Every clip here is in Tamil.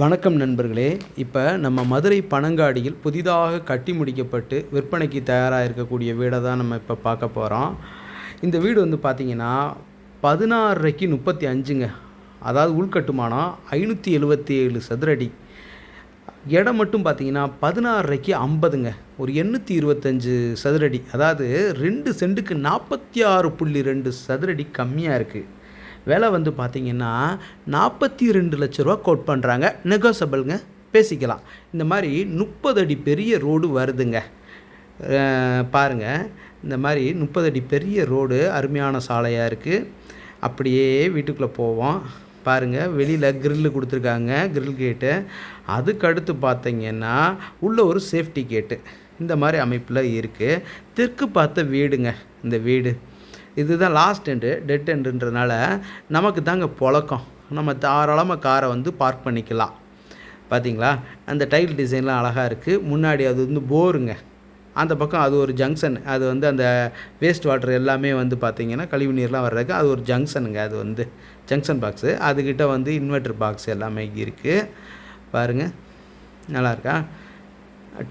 வணக்கம் நண்பர்களே. இப்போ நம்ம மதுரை பனங்காடியில் புதிதாக கட்டி முடிக்கப்பட்டு விற்பனைக்கு தயாராக இருக்கக்கூடிய வீடை தான் நம்ம இப்போ பார்க்க போகிறோம் இந்த வீடு வந்து பார்த்திங்கன்னா பதினாறரைக்கு முப்பத்தி அஞ்சுங்க அதாவது உள்கட்டுமானம் ஐநூற்றி எழுபத்தி ஏழு சதுரடி. இடம் மட்டும் பார்த்தீங்கன்னா பதினாறரைக்கு ஐம்பதுங்க. ஒரு எண்ணூற்றி இருபத்தஞ்சு சதுரடி. அதாவது ரெண்டு சென்ட்டுக்கு நாற்பத்தி ஆறு புள்ளி ரெண்டு சதுரடி கம்மியாக இருக்குது விலை வந்து பார்த்திங்கன்னா நாற்பத்தி ரெண்டு லட்ச ரூபா கோட் பண்ணுறாங்க நெகோசபிள்ங்க பேசிக்கலாம். இந்த மாதிரி முப்பது அடி பெரிய ரோடு வருதுங்க. பாருங்கள் இந்த மாதிரி முப்பது அடி பெரிய ரோடு அருமையான சாலையாக இருக்குது அப்படியே வீட்டுக்குள்ளே போவோம். பாருங்கள் வெளியில் க்ரில்லு கொடுத்துருக்காங்க. கிரில் கேட்டு அதுக்கடுத்து பார்த்தீங்கன்னா உள்ளே ஒரு சேஃப்டி கேட்டு இந்த மாதிரி அமைப்பில் இருக்குது தெற்கு பார்த்த வீடுங்க. இந்த வீடு. இதுதான் லாஸ்ட் எண்டு டெட் எண்டுன்றதுனால நமக்கு தாங்க புழக்கம். நம்ம தாராளமாக காரை வந்து பார்க் பண்ணிக்கலாம். பார்த்தீங்களா அந்த டைல் டிசைன்லாம் அழகாக இருக்குது முன்னாடி அது வந்து போருங்க. அந்த பக்கம் அது ஒரு ஜங்ஷன் அது வந்து அந்த வேஸ்ட் வாட்டர் எல்லாமே வந்து பார்த்திங்கன்னா கழிவு நீர்லாம் வர்றதுக்கு அது ஒரு ஜங்ஷனுங்க அது வந்து ஜங்ஷன் பாக்ஸு அதுக்கிட்ட வந்து இன்வெர்டர் பாக்ஸ் எல்லாமே இருக்குது பாருங்கள் நல்லாயிருக்கா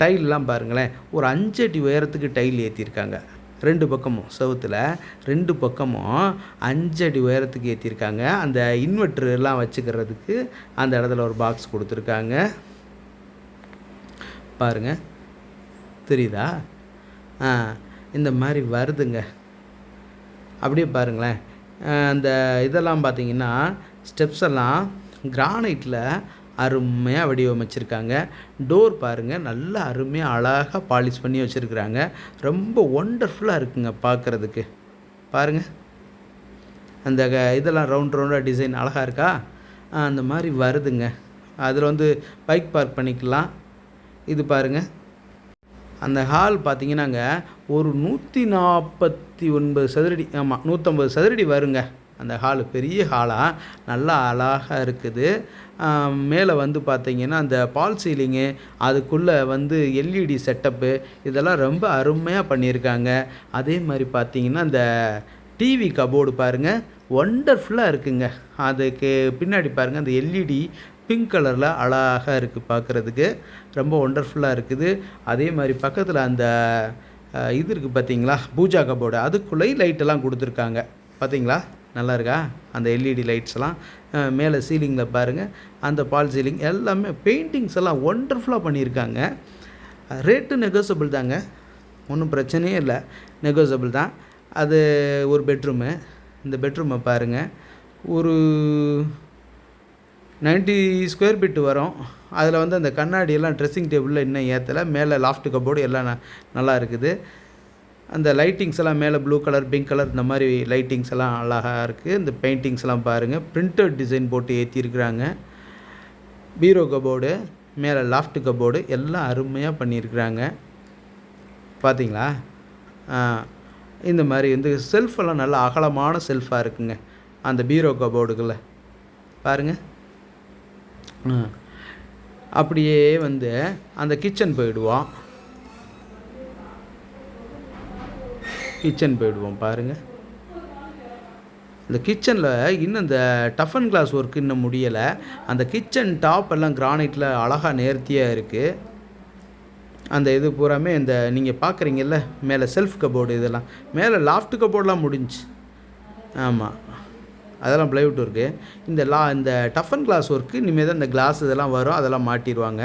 டைல்லாம் பாருங்களேன். ஒரு அஞ்சு அடி உயரத்துக்கு டைல் ஏற்றிருக்காங்க ரெண்டு பக்கமும் செவுத்தில் ரெண்டு பக்கமும் அஞ்சு அடி உயரத்துக்கு ஏற்றிருக்காங்க அந்த இன்வெர்ட்ரு எல்லாம் வச்சுக்கிறதுக்கு அந்த இடத்துல ஒரு பாக்ஸ் கொடுத்துருக்காங்க. பாருங்கள் தெரியுதா? ஆ இந்த மாதிரி வருதுங்க. அப்படியே பாருங்களேன். அந்த இதெல்லாம் பார்த்தீங்கன்னா ஸ்டெப்ஸ் எல்லாம் கிரானைட்டில் அருமையாக வடிவமைச்சிருக்காங்க. டோர் பாருங்கள் நல்லா அருமையாக அழகாக பாலிஷ் பண்ணி வச்சுருக்குறாங்க. ரொம்ப ஒண்டர்ஃபுல்லாக இருக்குங்க பார்க்குறதுக்கு பாருங்கள் அந்த க- இதெல்லாம் ரவுண்ட் ரவுண்டாக டிசைன் அழகாக இருக்கா? அந்த மாதிரி வருதுங்க. அதில் வந்து பைக் பார்க் பண்ணிக்கலாம். இது பாருங்கள் அந்த ஹால் பார்த்தீங்கன்னாங்க ஒரு நூற்றி நாற்பத்தி ஒன்பது சதுரடி ஆமாம் நூற்றம்பது சதுரடி வருங்க. அந்த ஹால் பெரிய ஹாலாக நல்லா அழகாக இருக்குது. மேலே வந்து பார்த்திங்கன்னா அந்த பால் சீலிங்கு அதுக்குள்ளே வந்து எல்இடி செட்டப்பு இதெல்லாம் ரொம்ப அருமையாக பண்ணியிருக்காங்க. அதே மாதிரி பார்த்தீங்கன்னா அந்த டிவி கபோர்டு பாருங்கள் ஒண்டர்ஃபுல்லாக இருக்குங்க. அதுக்கு பின்னாடி பாருங்கள் அந்த எல்இடி பிங்க் கலரில் அழகாக இருக்குது பார்க்குறதுக்கு ரொம்ப ஒண்டர்ஃபுல்லாக இருக்குது. அதே மாதிரி பக்கத்தில் அந்த இது இருக்குது பார்த்தீங்களா பூஜா கபோர்டு அதுக்குள்ளேயும் லைட்டெல்லாம் கொடுத்துருக்காங்க. பார்த்தீங்களா நல்லா இருக்கா அந்த எல்இடி லைட்ஸ் எல்லாம் மேலே சீலிங்கில் பாருங்கள் அந்த பால் சீலிங் எல்லாமே பெயிண்டிங்ஸ் எல்லாம் ஒண்டர்ஃபுல்லாக பண்ணியிருக்காங்க. ரேட்டு நெகோசபிள் தாங்க. ஒன்றும் பிரச்சனையே இல்லை. நெகோசபிள் தான். அது ஒரு பெட்ரூமு இந்த பெட்ரூமை பாருங்கள் ஒரு 90 ஸ்கொயர் ஃபீட் வரும். அதில் வந்து அந்த கண்ணாடி எல்லாம் ட்ரெஸ்ஸிங் டேபிளில் இன்னும் ஏற்றலை மேலே லாஃப்ட் கபோர்டு எல்லாம் ந- நல்லா இருக்குது. அந்த லைட்டிங்ஸ் எல்லாம் மேலே ப்ளூ கலர் பிங்க் கலர் இந்த மாதிரி லைட்டிங்ஸ் எல்லாம் அழகாக இருக்குது இந்த பெயிண்டிங்ஸ் எல்லாம் பாருங்கள் பிரிண்டட் டிசைன் போட்டு ஏற்றிருக்கிறாங்க பீரோ கபோர்டு மேலே லாஃப்ட் கபோர்டு எல்லாம் அருமையாக பண்ணியிருக்கிறாங்க பார்த்தீங்களா ஆ, இந்த மாதிரி வந்து செல்ஃபெல்லாம் நல்லா அகலமான செல்ஃபாக இருக்குங்க. அந்த பீரோ கபோர்டுகளில் பாருங்கள் ஆ. அப்படியே வந்து அந்த கிச்சன் போயிடுவோம். கிச்சன் போயிடுவோம் பாருங்கள் இந்த கிச்சனில் இன்னும் இந்த டஃப் அண்ட் கிளாஸ் ஒர்க் இன்னும் முடியலை. அந்த கிச்சன் டாப் எல்லாம் கிரானைட்டில் அழகாக நேர்த்தியாக இருக்குது அந்த இது பூராமே இந்த நீங்கள் பார்க்குறீங்கல்ல மேலே செல்ஃப் கபோர்டு இதெல்லாம். மேலே லாஃப்ட் கபோர்டெலாம் முடிஞ்சு. ஆமாம் அதெல்லாம் ப்ளைவுட் ஒர்க்கு இந்த லா இந்த டஃப் அண்ட் கிளாஸ் ஒர்க்கு இனிமேல் தான் இந்த கிளாஸ் இதெல்லாம் வரும் அதெல்லாம் மாட்டிடுவாங்க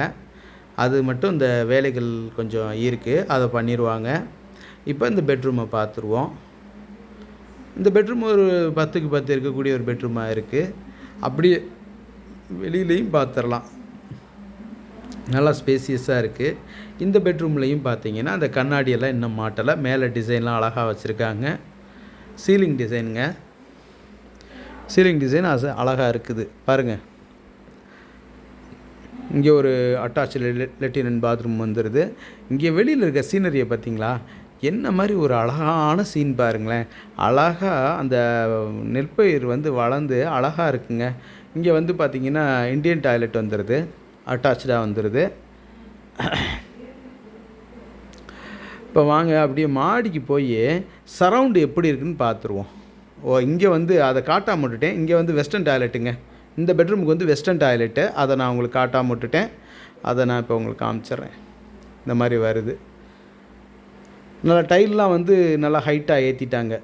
அது மட்டும் இந்த வேலைகள் கொஞ்சம் இருக்குது அதை பண்ணிடுவாங்க இப்போ இந்த பெட்ரூமை பார்த்துருவோம். இந்த பெட்ரூம் ஒரு பத்துக்கு பத்து இருக்கக்கூடிய ஒரு பெட்ரூமாக இருக்குது அப்படியே வெளியிலையும் பார்த்துடலாம் நல்லா ஸ்பேசியஸாக இருக்குது இந்த பெட்ரூம்லேயும் பார்த்தீங்கன்னா அந்த கண்ணாடியெல்லாம் இன்னும் மாட்டலை. மேலே டிசைன்லாம் அழகாக வச்சுருக்காங்க. சீலிங் டிசைனுங்க. சீலிங் டிசைன் அது அழகாக இருக்குது. பாருங்கள் இங்கே ஒரு அட்டாச் லெட்டினன் பாத்ரூம் வந்துடுது இங்கே வெளியில் இருக்க சீனரியை பார்த்தீங்களா? என்ன மாதிரி ஒரு அழகான சீன் பாருங்களேன். அழகாக அந்த நெற்பயிர் வந்து வளர்ந்து அழகாக இருக்குங்க. இங்கே வந்து பார்த்தீங்கன்னா இந்தியன் டாய்லெட் வந்துடுது அட்டாச்சாக வந்துடுது இப்போ வாங்க அப்படியே மாடிக்கு போய் சரவுண்டு எப்படி இருக்குன்னு பார்த்துருவோம் ஓ இங்கே வந்து அதை காட்டாம விட்டுட்டேன் இங்கே வந்து வெஸ்டர்ன் டாய்லெட்டுங்க இந்த பெட்ரூமுக்கு வந்து வெஸ்டர்ன் டாய்லெட்டு அதை நான் உங்களுக்கு காட்டாம விட்டுட்டேன் அதை நான் இப்போ உங்களுக்கு காமிச்சிட்றேன். இந்த மாதிரி வருது. நல்லா டைல்லாம் வந்து நல்லா ஹைட்டாக ஏற்றிட்டாங்க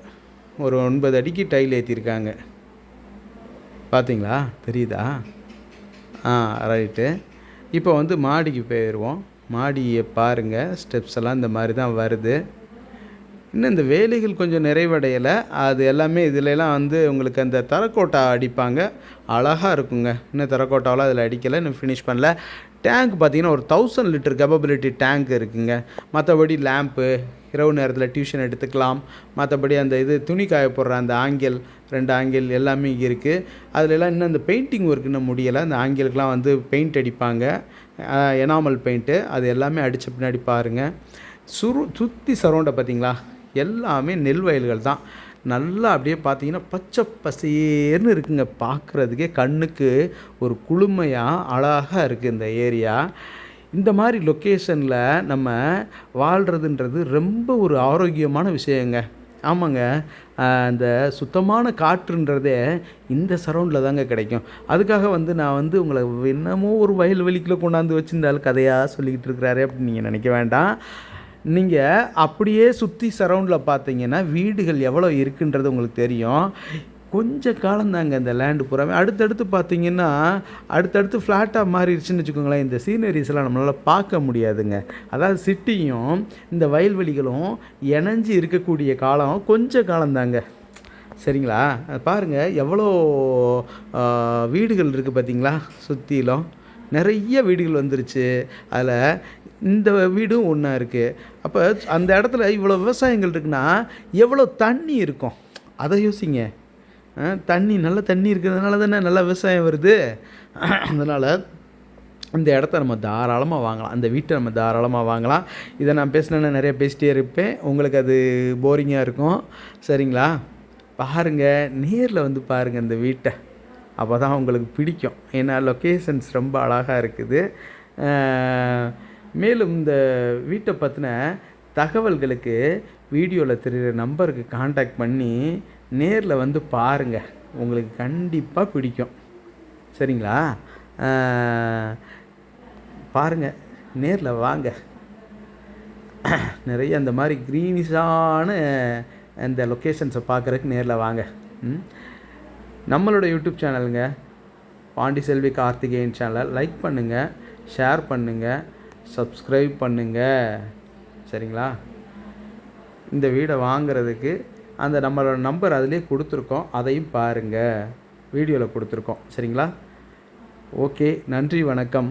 ஒரு ஒன்பது அடிக்கு டைல் ஏற்றிருக்காங்க பார்த்தீங்களா தெரியுதா? ஆ ரைட்டு இப்போ வந்து மாடிக்கு போயிடுவோம் மாடியை பாருங்கள் ஸ்டெப்ஸ் எல்லாம் இந்த மாதிரி தான் வருது. இன்னும் இந்த வேலைகள் கொஞ்சம் நிறைவடையலை. அது எல்லாமே இதுலலாம் வந்து உங்களுக்கு அந்த தரக்கோட்டா அடிப்பாங்க. அழகாக இருக்குங்க. இன்னும் தரக்கோட்டாவெலாம் அதில் அடிக்கலை. இன்னும் ஃபினிஷ் பண்ணல. டேங்க் பார்த்தீங்கன்னா ஒரு தௌசண்ட் லிட்டர் கேப்பபிலிட்டி டேங்க் இருக்குங்க. மற்றபடி லேம்ப்பு இரவு நேரத்தில் டியூஷன் எடுத்துக்கலாம். மற்றபடி அந்த இது துணி காய போடுற அந்த ஆங்கிள் ரெண்டு ஆங்கிள் எல்லாமே இங்கே இருக்குது அதிலெல்லாம் இன்னும் அந்த பெயிண்டிங் ஒர்க் இன்னும் முடியலை. அந்த ஆங்கிளுக்கெலாம் வந்து பெயிண்ட் அடிப்பாங்க. எனாமல் பெயிண்ட்டு அது எல்லாமே அடித்த பின்னாடி பாருங்கள் சுரு சுற்றி சரௌண்டை பார்த்தீங்களா? எல்லாமே நெல் வயல்கள் தான். நல்லா அப்படியே பார்த்தீங்கன்னா பச்சை பசேர்னு இருக்குங்க பார்க்குறதுக்கே. கண்ணுக்கு ஒரு குளுமையாக அழகாக இருக்குது இந்த ஏரியா. இந்த மாதிரி லொக்கேஷனில் நம்ம வாழ்கிறதுன்றது ரொம்ப ஒரு ஆரோக்கியமான விஷயங்க. ஆமாங்க. அந்த சுத்தமான காற்றுன்றதே இந்த சரௌண்டில் தாங்க கிடைக்கும். அதுக்காக வந்து நான் வந்து உங்களை என்னமோ ஒரு வயல் வெளிக்குள்ளே கொண்டாந்து வச்சிருந்தாலும் கதையாக சொல்லிக்கிட்டு இருக்கிறாரு அப்படின்னு நீங்கள் நினைக்க வேண்டாம். நீங்கள் அப்படியே சுற்றி சரௌண்டில் பார்த்தீங்கன்னா வீடுகள் எவ்வளோ இருக்குன்றது உங்களுக்கு தெரியும். கொஞ்ச காலம்தாங்க இந்த லேண்டு பூராமே. அடுத்தடுத்து பார்த்தீங்கன்னா அடுத்தடுத்து ஃப்ளாட்டாக மாறிடுச்சுன்னு வச்சுக்கோங்களேன் இந்த சீனரிஸ்லாம் நம்மளால் பார்க்க முடியாதுங்க. அதாவது சிட்டியும் இந்த வயல்வெளிகளும் இணைஞ்சு இருக்கக்கூடிய காலம் கொஞ்ச காலந்தாங்க சரிங்களா? பாருங்கள் எவ்வளோ வீடுகள் இருக்குது பார்த்தீங்களா சுற்றிலும் நிறைய வீடுகள் வந்துருச்சு. அதில் இந்த வீடும் ஒன்றா இருக்குது அப்போ அந்த இடத்துல இவ்வளோ விவசாயங்கள் இருக்குன்னா எவ்வளோ தண்ணி இருக்கும்? அதை யோசிங்க. தண்ணி நல்ல தண்ணி இருக்கிறதுனால தானே நல்லா விவசாயம் வருது. அதனால் இந்த இடத்த நம்ம தாராளமாக வாங்கலாம். அந்த வீட்டை நம்ம தாராளமாக வாங்கலாம். இதை நான் பேசினேன்னா நிறைய பேசிட்டே இருப்பேன். உங்களுக்கு அது போரிங்காக இருக்கும். சரிங்களா? பாருங்கள் நேரில் வந்து பாருங்கள் இந்த வீட்டை. அப்போ தான் உங்களுக்கு பிடிக்கும். ஏன்னா லொக்கேஷன்ஸ் ரொம்ப அழகாக இருக்குது. மேலும் இந்த வீட்டை பற்றின தகவல்களுக்கு வீடியோவில் தெரிகிற நம்பருக்கு காண்டாக்ட் பண்ணி நேரில் வந்து பாருங்கள் உங்களுக்கு கண்டிப்பாக பிடிக்கும். சரிங்களா? பாருங்கள் நேரில் வாங்க. நிறைய அந்த மாதிரி க்ரீனிஷான அந்த லொக்கேஷன்ஸை பார்க்குறதுக்கு நேரில் வாங்க. ம்? நம்மளோட யூடியூப் சேனலுங்க. பாண்டி செல்வி கார்த்திகேயன் சேனலை. லைக் பண்ணுங்கள் ஷேர் பண்ணுங்கள் சப்ஸ்கிரைப் பண்ணுங்கள் சரிங்களா? இந்த வீடை வாங்கிறதுக்கு அந்த நம்மளோட நம்பர் அதிலே கொடுத்துருக்கோம். அதையும் பாருங்கள் வீடியோவில் கொடுத்துருக்கோம். சரிங்களா? ஓகே நன்றி. வணக்கம்.